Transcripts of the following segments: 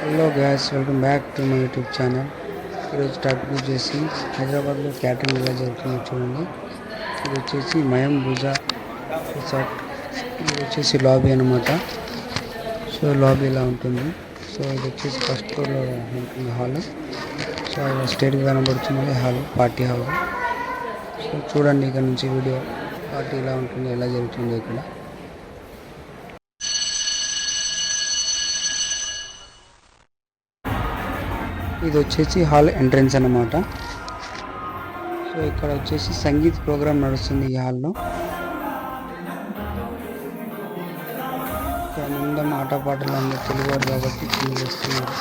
Hello guys welcome back to my YouTube channel. ఈరోజు topic వచ్చేసి హైదరాబాద్లో క్యాటరింగ్ ఎలా జరుగుతుందో చూడండి. ఇది వచ్చేసి మయం భుజా రిసార్ట్. ఇది వచ్చేసి లాబీ అనమాట సో లాబీ ఇలా ఉంటుంది. సో ఇది వచ్చేసి ఫస్ట్ ఫ్లోర్లో ఉంటుంది హాల్. సో స్టేట్గా కనబడుతున్నది హాల్ పార్టీ హాల్. సో చూడండి ఇక్కడ నుంచి వీడియో పార్టీ ఇలా ఉంటుంది ఎలా జరుగుతుంది ఇక్కడ. ఇది వచ్చేసి హాల్ ఎంట్రన్స్ అన్నమాట. సో ఇక్కడ వచ్చేసి సంగీత్ ప్రోగ్రామ్ నడుస్తుంది ఈ హాల్లో. ఇక్కడ ఆటపాటలు అందరూ తెలుగువారు కాబట్టి చేస్తున్నారు.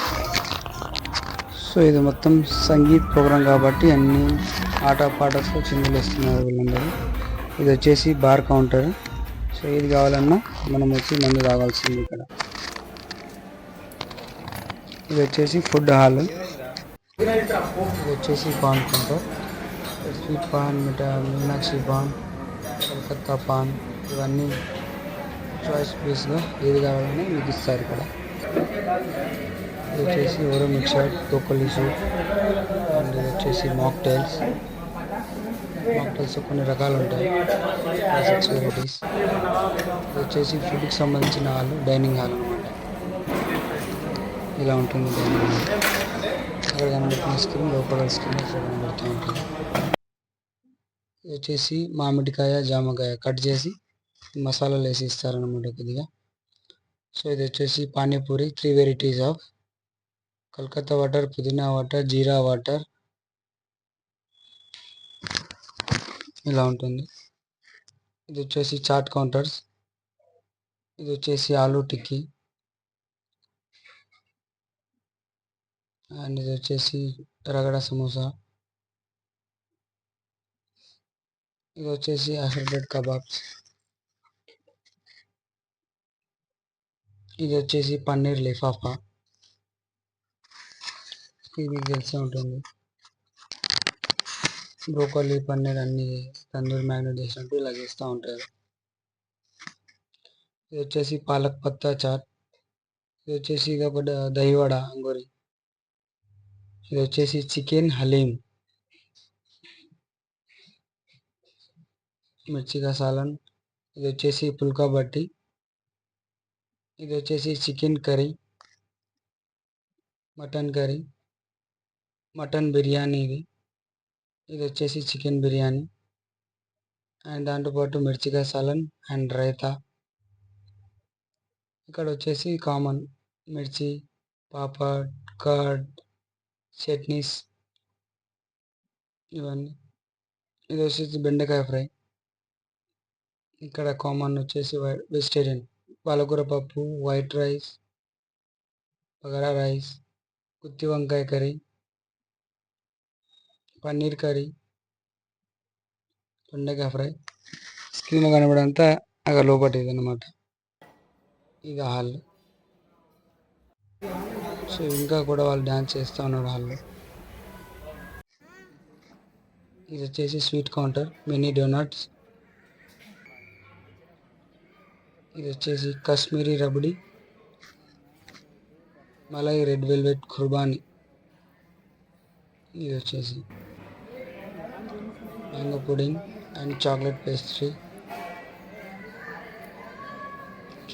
సో ఇది మొత్తం సంగీత్ ప్రోగ్రాం కాబట్టి అన్ని ఆటపాటలతో చిందులేస్తున్నారు వీళ్ళందరూ. ఇది వచ్చేసి బార్ కౌంటర్. సో ఏది కావాలన్నా మనం వచ్చి మందు తాగాల్సింది ఇక్కడ. ఇది వచ్చేసి ఫుడ్ హాల్. ఇది వచ్చేసి పాన్ కౌంటర్. స్వీట్ పాన్ మిఠా మీనాక్షి పాన్ కలకత్తా పాన్ ఇవన్నీ చాయిస్ బేస్గా ఏది కావాలని మీకు ఇస్తారు ఇక్కడ. ఇది వచ్చేసి ఓరో మిక్సర్ కోకోలి సూప్ అండ్ ఇది వచ్చేసి మాక్టైల్స్ మాక్టైల్స్ కొన్ని రకాలు ఉంటాయి. సిక్స్ వెరైటీస్ ఇది వచ్చేసి ఫుడ్కి సంబంధించిన హాల్ డైనింగ్ హాల్ అనమాట ఇలా ఉంటుంది డైనింగ్ హాల్. అక్కడ కనబడుతున్న స్క్రీన్ లోపల స్క్రీన్ ఇక్కడ కనబడుతూ ఉంటుంది ఇది వచ్చేసి మామిడికాయ జామకాయ కట్ చేసి మసాలాలు వేసి ఇస్తారనమాట కొద్దిగా. సో ఇది వచ్చేసి panipuri three varieties of Calcutta water pudina water jeera water ఇలా ఉంటుంది. ఇది వచ్చేసి చాట్ కౌంటర్స్ ఇది వచ్చేసి ఆలూ టిక్కీ. అండ్ ఇది వచ్చేసి రగడ సమోసా. ఇది వచ్చేసి హండ్రెడ్ కబాబ్స్ ఇది వచ్చేసి పన్నీర్ లిఫాఫా. ఇది మీకు తెలిసే ఉంటుంది. బ్రోకోలీ పన్నీర్ అన్ని తందూరి మ్యాగ్నెట్ చేసినట్టు ఇలా చేస్తూ ఉంటారు. ఇది వచ్చేసి పాలక్ పత్తా చాట్. ఇది వచ్చేసి కాబట్టి దహివడ అంగూరి. ఇది వచ్చేసి చికెన్ హలీం. మిర్చిగా సాలన్. ఇది వచ్చేసి పుల్కా బట్టి. ఇది వచ్చేసి chicken curry. Mutton curry. Mutton biryani ఇది. ఇది వచ్చేసి చికెన్ బిర్యానీ. అండ్ దాంతోపాటు మిర్చిగా సాలన్ అండ్ రైతా. ఇక్కడ వచ్చేసి కామన్. మిర్చి పాపడ్ కర్డ్ చట్నీస్ ఇవన్నీ. ఇది వచ్చేసి బెండకాయ ఫ్రై. ఇక్కడ కామన్ వచ్చేసి వెజిటేరియన్. పాలకూర పప్పు వైట్ రైస్ బగారా రైస్ గుత్తి వంకాయ కర్రీ పన్నీర్ కర్రీ బెండకాయ ఫ్రై. స్క్రీన్లో కనబడంతా అక్కడ లోపటిది అనమాట ఇక హాల్. సో ఇంకా కూడా వాళ్ళు డ్యాన్స్ చేస్తూ ఉన్నారు వాళ్ళు. ఇది వచ్చేసి స్వీట్ కౌంటర్ మినీ డోనట్స్. ఇది వచ్చేసి కాశ్మీరీ రబడి మలై రెడ్ వెల్వెట్ ఖుర్బానీ. ఇది వచ్చేసి mango pudding and chocolate pastry.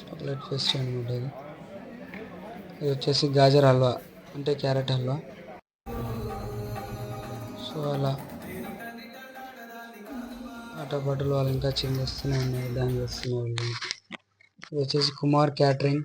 Chocolate pastry అనమాట ఇది ఇది వచ్చేసి గాజర్ హల్వా అంటే క్యారెట్ హల్వా. సో అలా ఆటపాటలు వాళ్ళు ఇంకా చిందిస్తూనే ఉన్నారు డాన్స్ చేస్తున్నారు. ఇది వచ్చేసి కుమార్ క్యాటరింగ్.